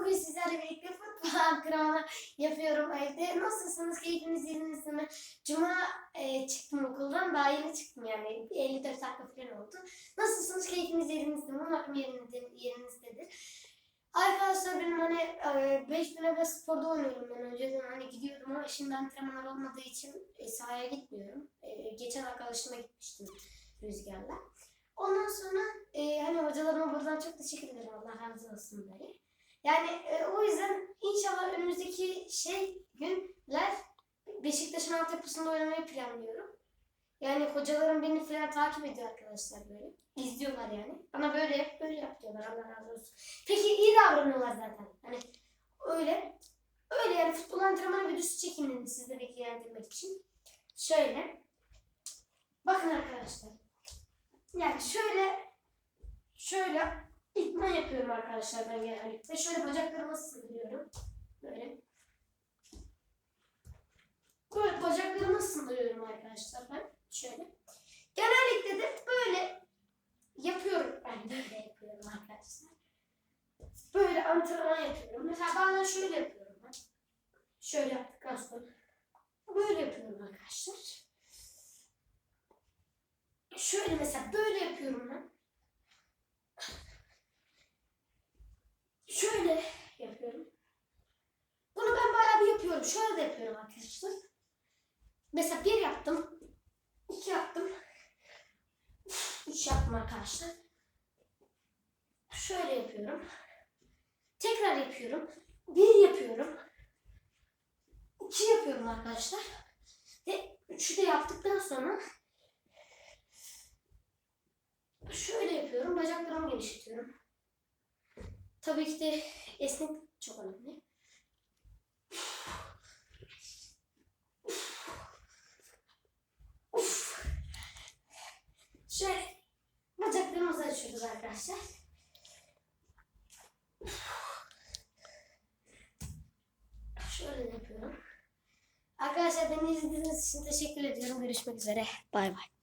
bugün sizlerle birlikte futbol antrenmanı yapıyorum evde. Nasılsınız? Keyfiniz yerinizde mi? Cuma e, çıktım okuldan. Daha yeni çıktım yani. Bir 54 dakika falan oldu. Nasılsınız? Keyfiniz yerinizde mi? Umarım yerinde, yerinizdedir. Arkadaşlar benim hani 5 bin evvel sporda oynuyorum ben önceden hani gidiyordum ama şimdi antrenmanlar olmadığı için e, sahaya gitmiyorum. E, geçen arkadaşıma gitmiştim Rüzgar'la. Ondan sonra e, hani hocalarıma buradan çok teşekkür ederim Allah razı olsun böyle. Yani e, o yüzden inşallah önümüzdeki şey günler Beşiktaş'ın altyapısında oynamayı planlıyorum. Yani hocalarım beni falan takip ediyor arkadaşlar böyle. İzliyorlar yani. Bana böyle yap böyle yap Allah razı olsun. Peki iyi davranıyorlar zaten. Hani öyle. Öyle yani futbol antrenmanı videosu çekeyim dedim sizleri ilgilendirmek için. Şöyle. Bakın arkadaşlar. Yani şöyle şöyle itman yapıyorum arkadaşlar ben genellikle. Şöyle bacaklarımı sındırıyorum. Böyle. Böyle bacaklarımı sındırıyorum arkadaşlar ben. Şöyle. Genellikle de böyle yapıyorum. Ben böyle yapıyorum arkadaşlar. Böyle antrenman yapıyorum. Mesela bazen şöyle yapıyorum ben. Şöyle yaptıktan sonra böyle yapıyorum arkadaşlar. Şöyle mesela böyle yapıyorum ben. Şöyle yapıyorum. Bunu ben bayağı bir yapıyorum. Şöyle de yapıyorum arkadaşlar. Mesela bir yaptım. iki yaptım. Üç yaptım arkadaşlar. Şöyle yapıyorum. Tekrar yapıyorum. Bir yapıyorum. İki yapıyorum arkadaşlar. Ve üçü de yaptıktan sonra şöyle yapıyorum. Bacaklarımı genişletiyorum. Tabii ki de esnek çok önemli. Şöyle açıyoruz arkadaşlar. Şöyle yapıyorum. Arkadaşlar beni izlediğiniz için teşekkür ediyorum. Görüşmek üzere. Bay bay.